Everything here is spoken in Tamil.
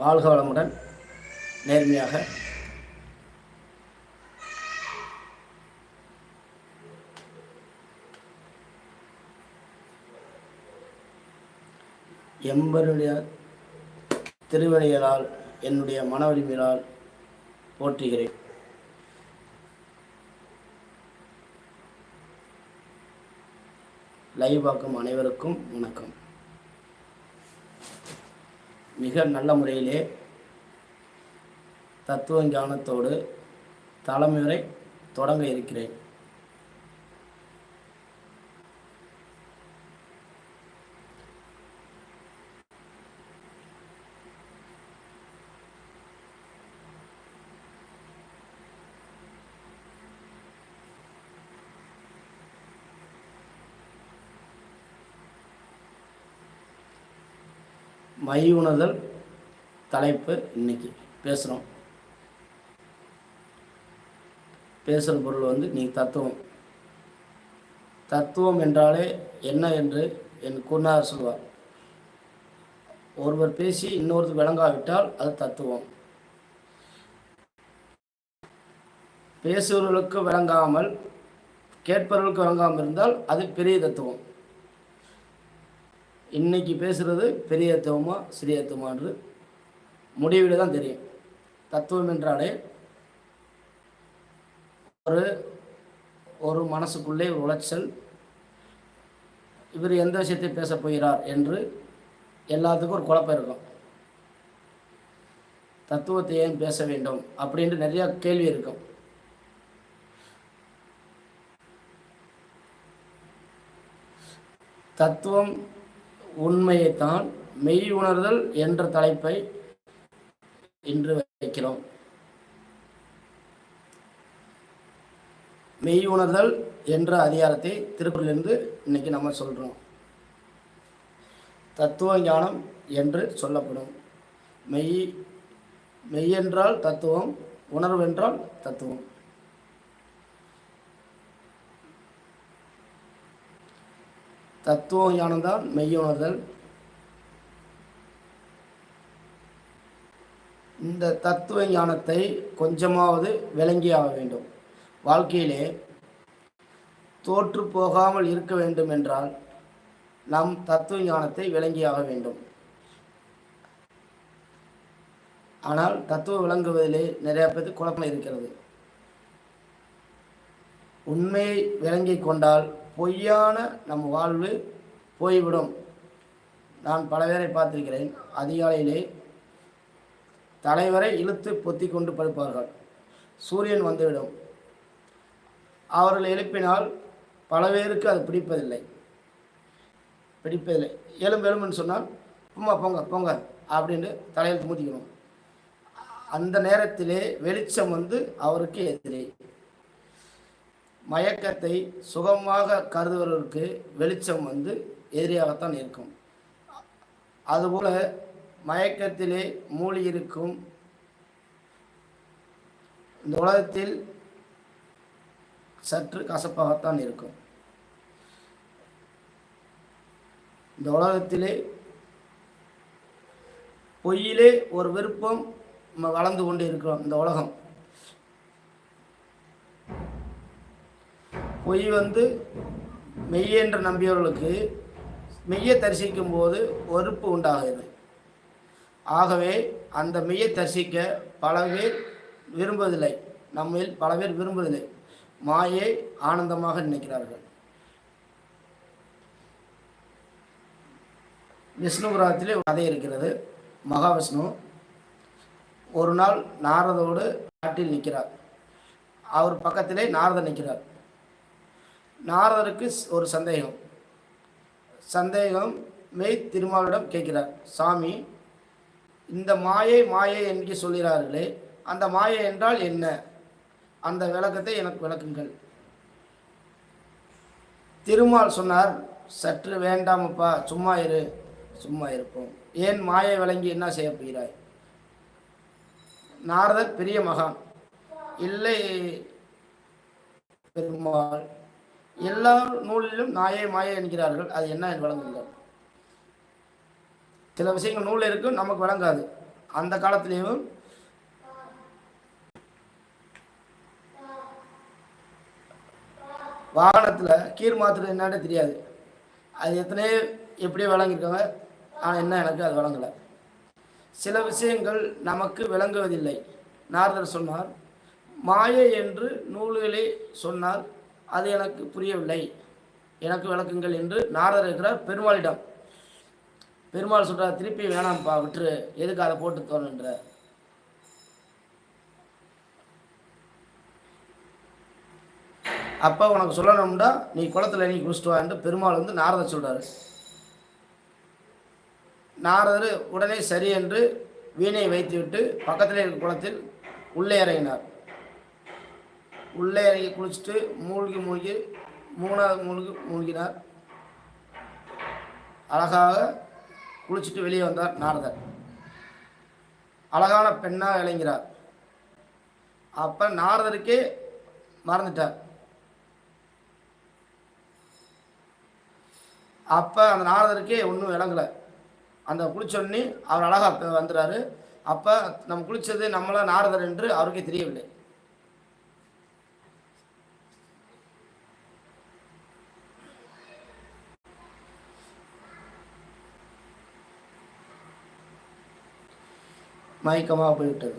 வாழ்க வளமுடன் நேர்மையாக. எம்பருடைய திருவடிகளால் என்னுடைய மன உரிமையால் போற்றுகிறேன். லைவ் பார்க்கும் அனைவருக்கும் வணக்கம். மிக நல்ல முறையிலே தத்துவ ஞானத்தோடு தலைமுறை தொடங்க இருக்கிறேன். மை உணர்தல் தலைப்பு இன்னைக்கு. பேசுகிறோம் பேசுகிற பொருள் வந்து நீ தத்துவம். தத்துவம் என்றாலே என்ன என்று என் குருநாதர் சொல்வார். ஒருவர் பேசி இன்னொருத்தர் விளங்காவிட்டால் அது தத்துவம். பேசுபவர்களுக்கு விளங்காமல் கேட்பவர்களுக்கு விளங்காமல் இருந்தால் அது பெரிய தத்துவம். இன்னைக்கு பேசுகிறது பெரிய தத்துவமா சிறிய தத்துவமான்று முடிவில் தான் தெரியும். தத்துவம் என்றாலே ஒரு ஒரு மனசுக்குள்ளே ஒரு உளைச்சல் இவர் எந்த விஷயத்தை பேசப் போகிறார் என்று எல்லாத்துக்கும் ஒரு குழப்பம் இருக்கும். தத்துவத்தை ஏன் பேச வேண்டும் அப்படின்ட்டு நிறையா கேள்வி இருக்கும். தத்துவம் உண்மையைத்தான் மெய் உணர்தல் என்ற தலைப்பை இன்று வைக்கிறோம். மெய் உணர்தல் என்ற அதிகாரத்தை திருக்குறளிலிருந்து இன்னைக்கு நம்ம சொல்கிறோம் தத்துவ ஞானம் என்று சொல்லப்படும். மெய் மெய் என்றால் தத்துவம் உணர்வென்றால் தத்துவம். தத்துவ ஞானம்தான் மெய்யுணர்தல் இந்த தத்துவ ஞானத்தை கொஞ்சமாவது விளங்கியாக வேண்டும். வாழ்க்கையிலே தோற்று போகாமல் இருக்க வேண்டும் என்றால் நம் தத்துவ ஞானத்தை விளங்கியாக வேண்டும். ஆனால் தத்துவம் விளங்குவதிலே நிறைய பேருக்கு குழப்பம் இருக்கிறது. உண்மையை விளங்கி கொண்டால் பொய்யான நம் வாழ்வு போய்விடும். நான் பல பேரை பார்த்திருக்கிறேன். அதிகாலையிலே தலைவரை இழுத்து பொத்தி கொண்டு படுப்பார்கள். சூரியன் வந்துவிடும். அவர்கள் எழுப்பினால் பல பேருக்கு அது பிடிப்பதில்லை. பிடிப்பதில்லை. எலும்பு எலும்புன்னு சொன்னால் சும்மா போங்க போங்க அப்படின்னு தலையில் மூதிக்கணும் அந்த நேரத்திலே வெளிச்சம் வந்து அவருக்கு எதிரே. மயக்கத்தை சுகமாக கருதுவதற்கு வெளிச்சம் வந்து எதிரியாகத்தான் இருக்கும். அதுபோல மயக்கத்திலே மூழ்கி இருக்கும். இந்த உலகத்தில் சற்று கசப்பாகத்தான் இருக்கும். இந்த உலகத்திலே பொய்யிலே ஒரு விருப்பம் நம்ம வளர்ந்து கொண்டு இருக்கிறோம் இந்த உலகம். பொய் வந்து மெய் என்று நம்பியவர்களுக்கு மெய்யை தரிசிக்கும் போது வெறுப்பு உண்டாகிறது. ஆகவே அந்த மெய்யை தரிசிக்க பல பேர் விரும்புவதில்லை. நம்மில் பல பேர் விரும்புவதில்லை. மாயை ஆனந்தமாக நினைக்கிறார்கள். விஷ்ணுபுராணத்திலே ஒரு கதை இருக்கிறது. மகாவிஷ்ணு ஒரு நாள் நாரதோடு காட்டில் நிற்கிறார். அவர் பக்கத்திலே நாரதன் நிற்கிறார். நாரதருக்கு ஒரு சந்தேகம். சந்தேகம் மெய் திருமாலிடம் கேட்கிறார். சாமி இந்த மாயை மாயை என்று சொல்கிறார்களே அந்த மாயை என்றால் என்ன? அந்த விளக்கத்தை எனக்கு விளக்குங்கள். திருமால் சொன்னார் சற்று வேண்டாமப்பா சும்மா இரு சும்மா இருப்போம். ஏன் மாயை விளங்கி என்ன செய்ய போகிறாய்? நாரதர் பெரிய மகான். இல்லை பெருமாள் எல்லா நூலிலும் நாயே மாயை என்கிறார்கள். அது என்ன வழங்குங்கள். சில விஷயங்கள் நூலில் இருக்கும் நமக்கு வழங்காது. அந்த காலத்திலேயும் வாகனத்தில் கீர் மாத்துறது என்னன்னு தெரியாது. அது எத்தனையோ எப்படியோ வழங்கியிருக்காங்க. ஆனால் என்ன எனக்கு அது வழங்கலை. சில விஷயங்கள் நமக்கு விளங்குவதில்லை. நாரதர் சொன்னார் மாயை என்று நூல்களை சொன்னால் அது எனக்கு புரியவில்லை. எனக்கு விளக்குங்கள் என்று நாரதர் இருக்கிறார் பெருமாளிடம் பெருமாள் சொல்கிறார் திருப்பி வேணாம்ப்பா விட்டுரு. எதுக்கு அதை போட்டு தோணுன்ற அப்போ உனக்கு சொல்லணும்னா நீ குளத்தில் நீ குளிச்சுட்டு வா என்று பெருமாள் வந்து நாரதர் சொல்கிறாரு நாரதர் உடனே சரி என்று வீணையை வைத்துவிட்டு பக்கத்தில் இருக்க குளத்தில் உள்ளே இறங்கினார். உள்ளே இறங்கி குளிச்சுட்டு மூழ்கி மூழ்கி மூணாவது மூழ்கி மூழ்கினார். அழகாக குளிச்சுட்டு வெளியே வந்தார் நாரதர். அழகான பெண்ணாக இளைஞரார் அப்போ நாரதருக்கே மறந்துட்டார். அப்போ அந்த நாரதருக்கே ஒன்றும் விளங்கலை. அந்த குளிச்சொன்னி அவர் அழகாக வந்துடுறாரு அப்போ நம்ம குளித்தது நம்மளாம் நாரதர் என்று அவருக்கே தெரியவில்லை. மயக்கமாக போய்விட்டது